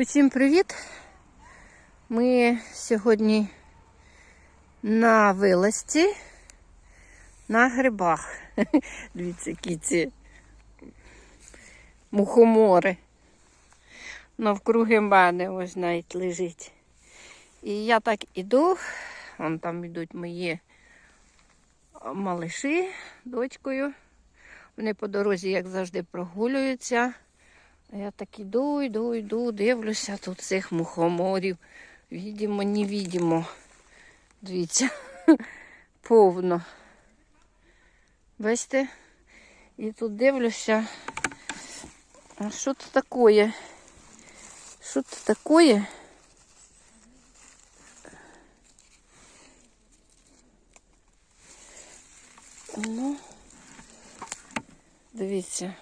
Усім привіт! Ми сьогодні на вилазці на грибах. Дивіться, які ці мухомори. Навкруги мене ось навіть лежить. І я так іду, вон там йдуть мої малиші дочкою. Вони по дорозі, як завжди, прогулюються. Я так іду, йду, йду, дивлюся тут цих мухоморів. Відімо, не відімо. Дивіться, повно. Бачите? І тут дивлюся. А що це таке? Що це таке? Ну, дивіться.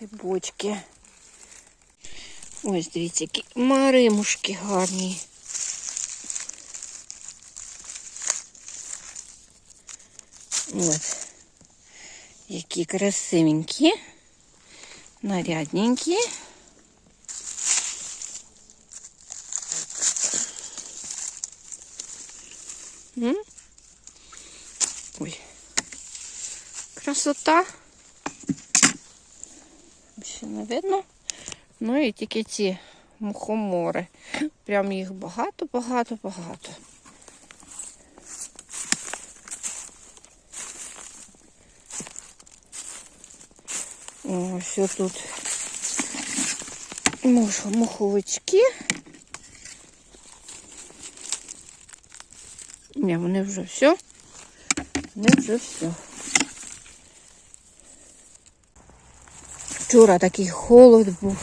Грибочки. Ось, дивіться, які маримушки гарні. От. Які красивенькі, нарядненькі. Ой. Красота. Не видно. Ну і тільки ці мухомори. Прям їх багато, багато, багато. Ось тут мух- муховички. Ні, вони вже все. Вони вже все. Вчора такий холод був,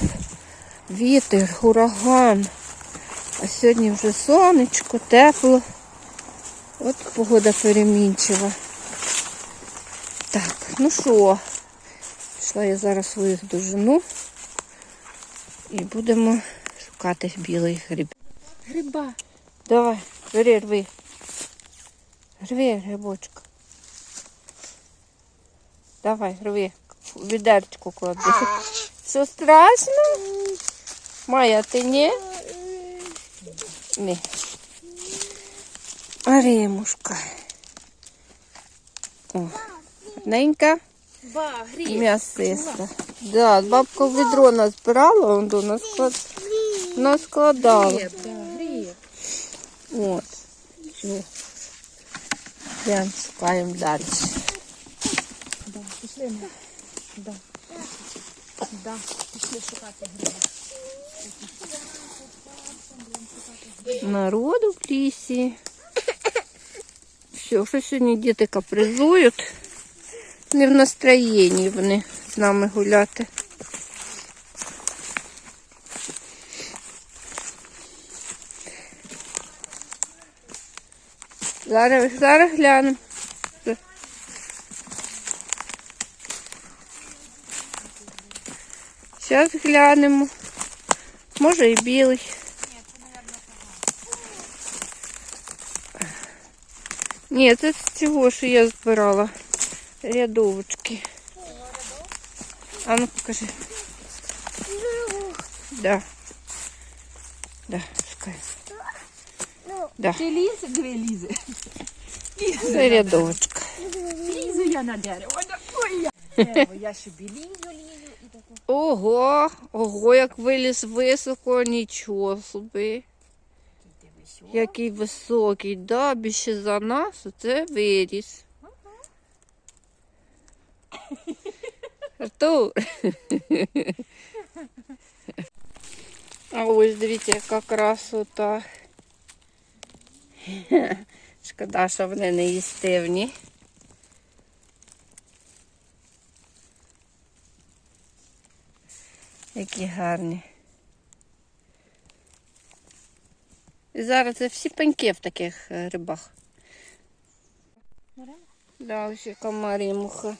вітер, ураган. А сьогодні вже сонечко, тепло. От погода перемінчива. Так, ну що, пішла я зараз своїх дожину і будемо шукати білий гриб. Гриба. Давай, бери, рви. Рви грибочка. Давай, рви. Відерчку клади. Все страшно? Майя, ти ні? Ні. Аремушка. О, ненька Ба, м'ясиста. Да, бабка в відро назбирала, он до нас склад... наскладала. От. Все. Йдемо, шукаємо далі. Да, пішли ми. Да. Да, пішли шукати гриба. Народу в лісі. Все, що сьогодні діти капризують. Не в настроєнні вони з нами гуляти. Зараз, зараз глянемо. Зараз глянемо. Може і білий. Ні, це з цього, що я збирала. Рядовочки. А ну покажи. Да. Да, пускай. Да, Ти лізе? Диви, лізе. це рядовочка. Лізу я на дерево. Да, Ой, я. Дерево, я собі лізу, лізу і таку. Ого, ого, як виліз високо, нічого собі. Який високий, да, більше за нас, оце виріс. Артур. А ось дивіться, яка красота. Шкода, що вони не їстивні. Які гарні. І зараз це всі пеньки в таких е, рибах. Да, ось яка марімуха.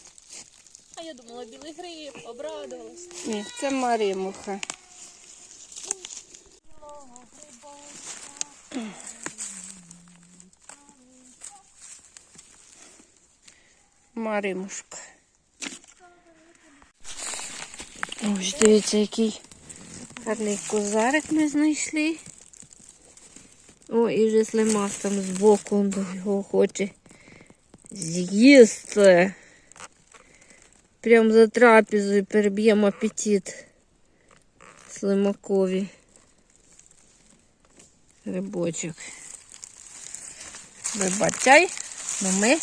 А я думала, білий гриб, обрадувалась. Ні, це марімуха. Маримушка. Ось дивіться, який Гарний козарик ми знайшли. О, і вже слимак там збоку його хоче з'їсти. Прям за трапезою переб'ємо апетит слимакові. Грибочок. Вибачай, но ми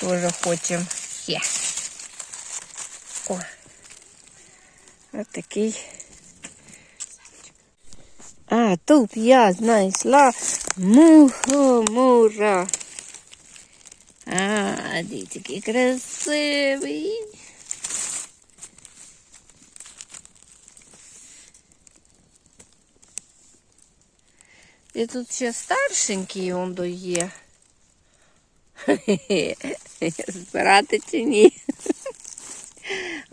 теж хочемо. Є. О. Ось такий. А, тут я знайшла мухомора. А, дивіться, який красивий. І тут ще старшенький он є. Збирати чи ні?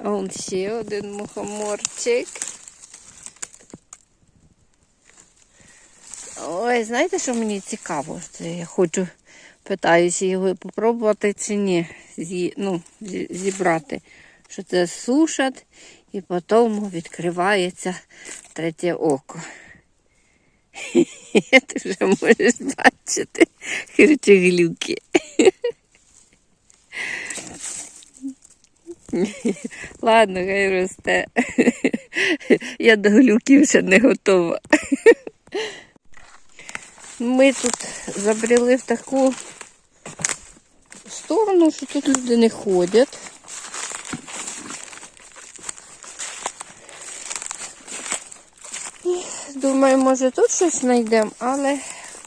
А он ще один мухоморчик. Ой, знаєте, що мені цікаво? Це я хочу, питаюся його попробувати чи ні. Зі, ну, зі- зібрати. Що це сушать і потім відкривається третє око. Ти вже можеш бачити хирчеглюки. Ладно, хай росте. Я до глюків ще не готова. Ми тут забрели в таку сторону, що тут люди не ходять. Думаю, може тут щось знайдемо, але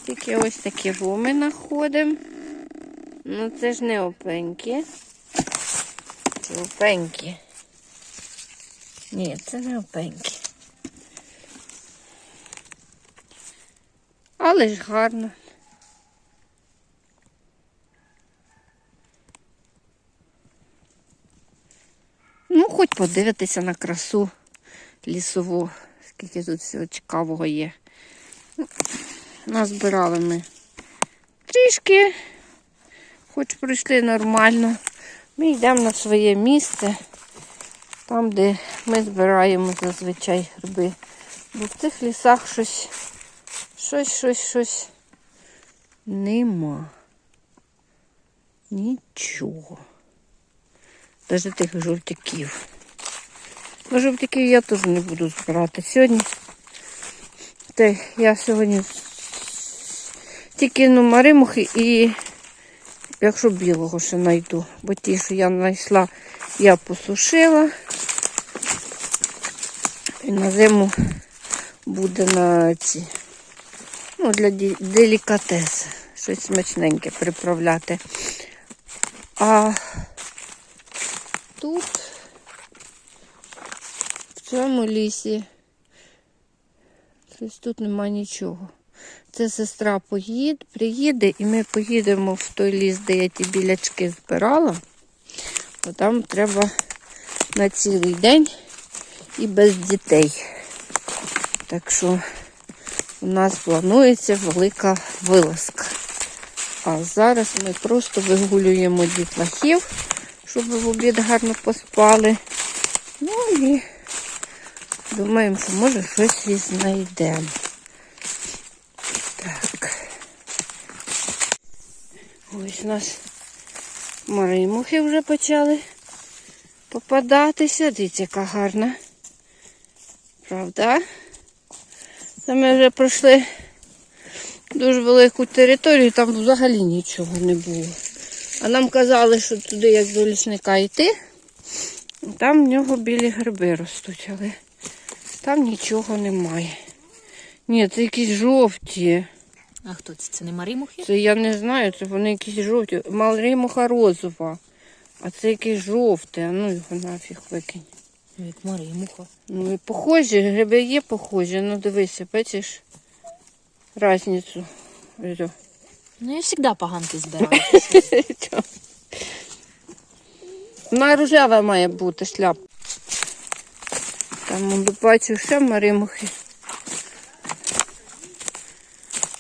тільки ось такі воми знаходимо. Ну це ж не опеньки. Чи опеньки? Ні, це не опеньки. Але ж гарно. Ну, хоч подивитися на красу лісову, скільки тут всього цікавого є. Ну, Назбирали ми трішки, хоч пройшли нормально. Ми йдемо на своє місце, там, де ми збираємо зазвичай гриби. Бо в цих лісах щось, щось, щось, щось нема. Нічого. Навіть тих жовтяків. Ну, жовтяків я теж не буду збирати сьогодні. Та я сьогодні тільки ну, маримухи і якщо білого ще знайду. Бо ті, що я знайшла, я посушила. І на зиму буде на ці. Ну, для делікатес. Щось смачненьке приправляти. А тут, в цьому лісі, щось тут нема нічого. Це сестра поїде, приїде і ми поїдемо в той ліс, де я ті білячки збирала. Бо там треба на цілий день і без дітей. Так що у нас планується велика вилазка. А зараз ми просто вигулюємо дітлахів, щоб в обід гарно поспали. Ну і думаємо, що може щось і знайдемо. Ось у нас маримухи вже почали попадатися. Дивіться, яка гарна. Правда? Це ми вже пройшли дуже велику територію, там взагалі нічого не було. А нам казали, що туди, як до лісника йти, там в нього білі гриби ростуть, але там нічого немає. Ні, це якісь жовті. А хто це? Це не маримухи? Це я не знаю, це вони якісь жовті. Малримуха розова. А це якесь жовте. А ну його нафіг викинь. Як маримуха. Ну і похожі, гриби є похожі. Ну дивися, бачиш о. Ну я завжди поганки збираю. Вона рожева має бути шляп. Там бачу ще маримухи.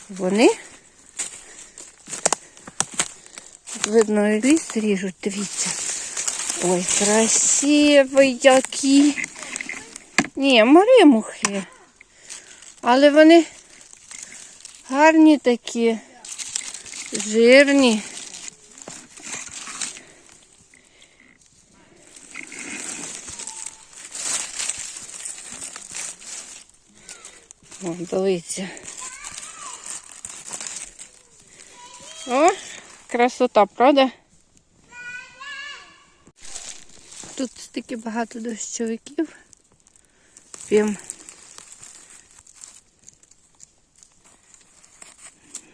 Вони. Видно, ліс ріжуть, дивіться. Ой, красивий які. Ні, маримухи. Але вони гарні такі, жирні. О, дивіться. О, красота, правда? Тут стільки багато дощовиків. Прям.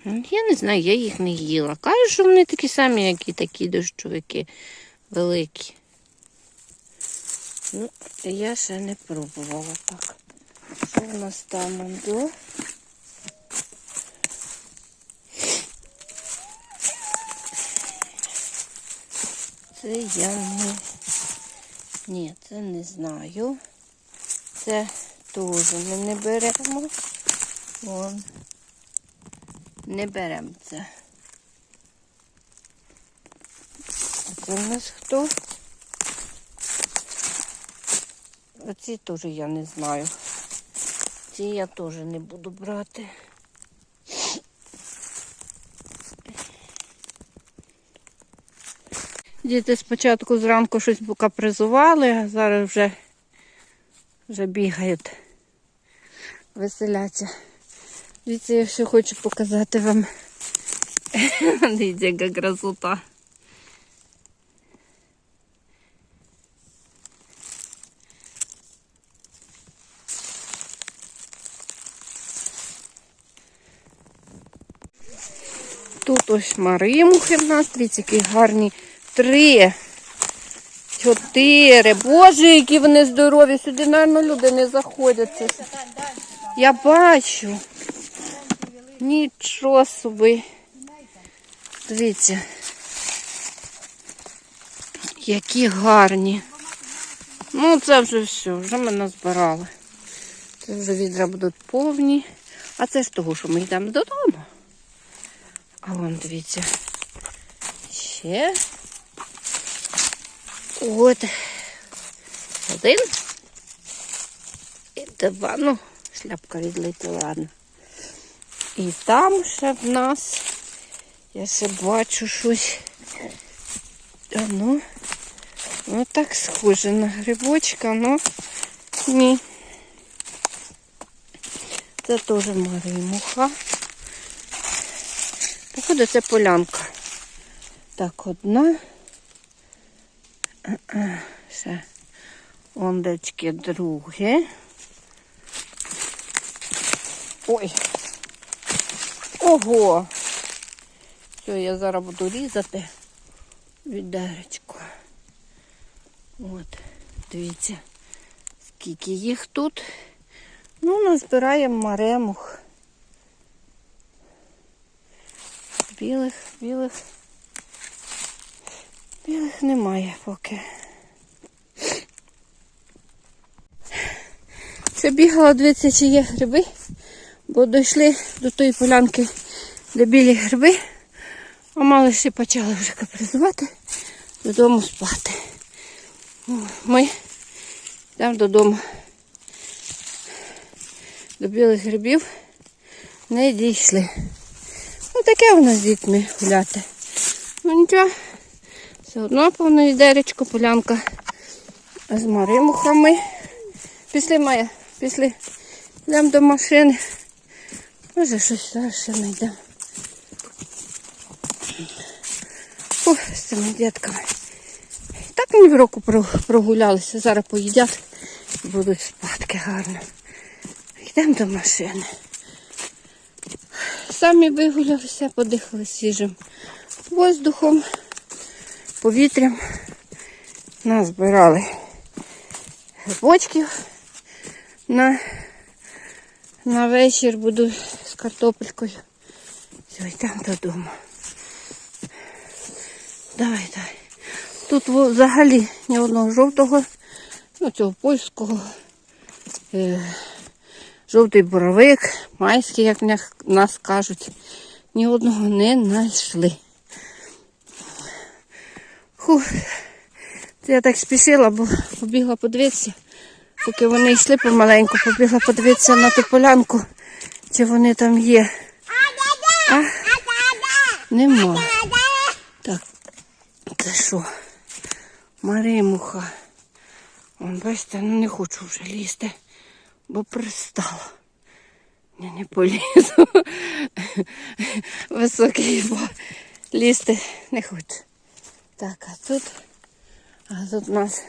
Ну, Я не знаю, я їх не їла. Кажуть, що вони такі самі, як і такі дощовики великі. Ну, я ще не пробувала так. Що в нас там ондо? Це я не. Ні, це не знаю. Це теж ми не беремо. Вон. Не беремо це. Це в нас хто? Оці теж я не знаю. Ці я теж не буду брати. Діти спочатку зранку щось покапризували, а зараз вже, вже бігають, веселяться. Дивіться, я ще хочу показати вам. Дивіться, яка красота. Тут ось маримухи в нас, дивіться, які гарні. Три, чотири. Боже, які вони здорові. Сюди, мабуть, люди не заходять. Я бачу. Нічого собі. Дивіться. Які гарні. Ну, це вже все, вже ми назбирали. Це вже відра будуть повні. А це ж того, що ми йдемо додому. А вон дивіться. Ще. От. Один. І два. Ну, шляпка відлетіла, ладно. І там ще в нас. Я ще бачу щось. А ну. Ну так схоже на грибочка, ну ні. Це теж маримуха. Походу, це полянка. Так, одна. Ще ондечки друге. Ой. Ого. Все, я зараз буду різати відеречко. От, дивіться, скільки їх тут. Ну, назбираємо маремух. Білих, білих. Білих немає поки. Це бігала, дивіться, чи є гриби, бо дійшли до тої полянки, де білі гриби, а мали ще почали вже капризувати, додому спати. Ми йдемо додому. До білих грибів не дійшли. Ну таке у нас з дітьми гуляти. Ну нічого, все одно повне відеречко, полянка з маримухами. Пішли Майя, пішли. Йдемо до машини. Може щось зараз ще знайдемо. Фух, з цими дітками. Так мені в року прогулялися, зараз поїдять і будуть спадки гарно. Йдемо до машини. Самі вигулялися, подихали свіжим воздухом, повітрям. Назбирали грибочків на, на вечір буду з картопелькою. Все, додому. Давай, давай. Тут взагалі ні одного жовтого, ну цього польського, е, жовтий боровик, майський, як в нас кажуть, ні одного не знайшли. Фух, це я так спішила, бо побігла подивитися, Поки вони йшли помаленьку, побігла подивитися на ту полянку, чи вони там є. А? Нема. Так, це що? Маримуха. Вон, бачите, ну не хочу вже лізти, бо пристала. Я не полізу. Високий, бо лізти не хочу. Так, а тут, а тут у нас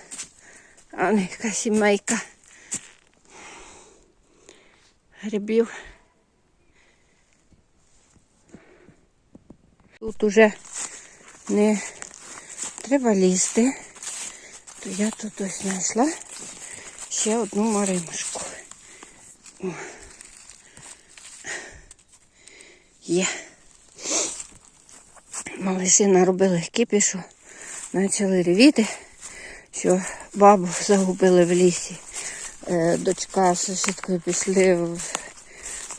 а, не, яка сімейка грибів. Тут уже не треба лізти, то я тут ось знайшла ще одну маримушку. О. Є. Малиші наробили кипішу, почали ревіти, що бабу загубили в лісі. Е, дочка з сусідкою пішли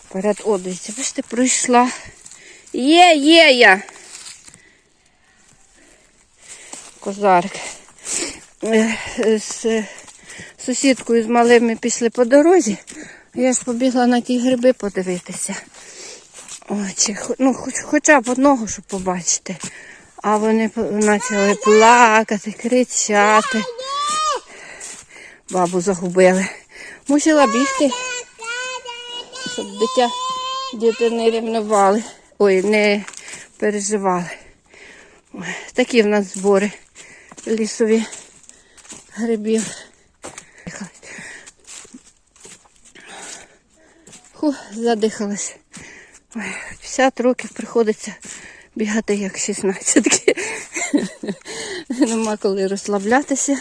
вперед. О, дивіться, бачите, пройшла. Є, є я. Козарик. Е, З сусідкою з малими пішли по дорозі. Я ж побігла на ті гриби подивитися. О, чи, ну, хоч, хоча б одного, щоб побачити. А вони почали плакати, кричати. Бабу загубили. Мусила бігти, щоб дитя діти не рівнували. Ой, не переживали. Ой, такі в нас збори лісові грибів. Фу, задихалась. Ой, 50 років приходиться бігати як 16. Нема коли розслаблятися.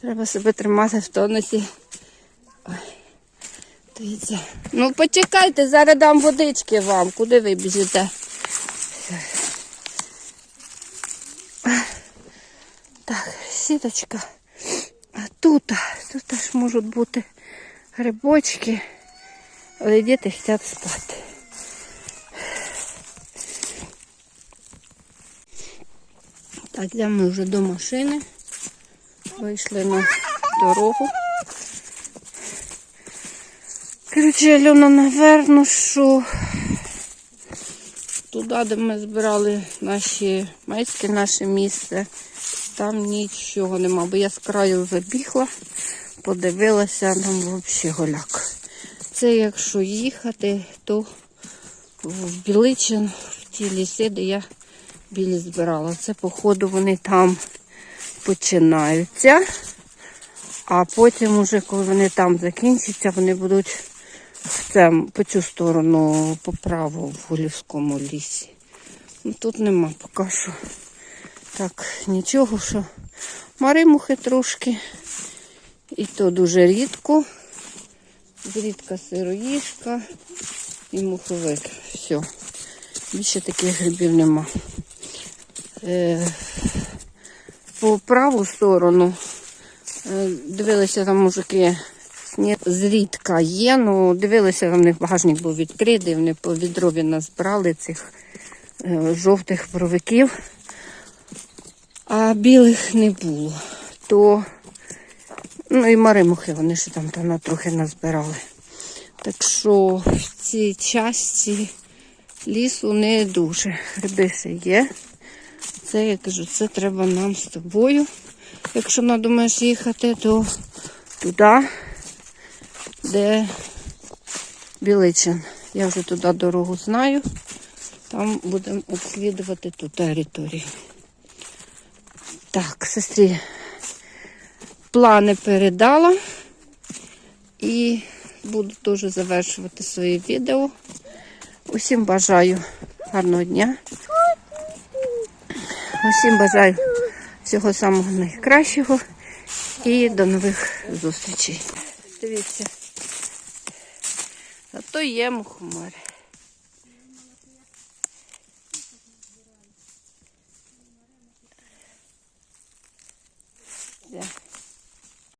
Треба себе тримати в тонусі. Ой, дивіться. Ну почекайте, зараз дам водички вам. Куди ви біжите? Так, сіточка. А тут, тут аж можуть бути грибочки, але діти хочуть спати. Так, йдемо вже до машини. Вийшли на дорогу. Коротше, Альона, наверно, що туди, де ми збирали наші майське, наше місце, там нічого нема, бо я з краю забігла, подивилася, там взагалі голяк. Це якщо їхати, то в Біличин, в ті ліси, де я білі збирала. Це, походу, вони там починаються. А потім, уже, коли вони там закінчаться, вони будуть в по цю сторону, по праву в Гулівському лісі. Ну, тут нема поки що. Так, нічого, що маримухи трошки. І то дуже рідко. Зрідка сироїшка і муховик. Все. Більше таких грибів нема. Е, по праву сторону е, дивилися там мужики. Зрідка є, ну дивилися, там в них багажник був відкритий, вони по відрові назбрали цих е, жовтих боровиків, а білих не було. То, ну і маримухи вони ще там, там трохи назбирали. Так що в цій часті лісу не дуже. Гриби ще є. Це, я кажу, це треба нам з тобою. Якщо надумаєш їхати, то туди, де Біличин. Я вже туди дорогу знаю. Там будемо обслідувати ту територію. Так, сестрі плани передала. І буду теж завершувати своє відео. Усім бажаю гарного дня. Усім бажаю всього самого найкращого і до нових зустрічей. Дивіться. А то є мухомор.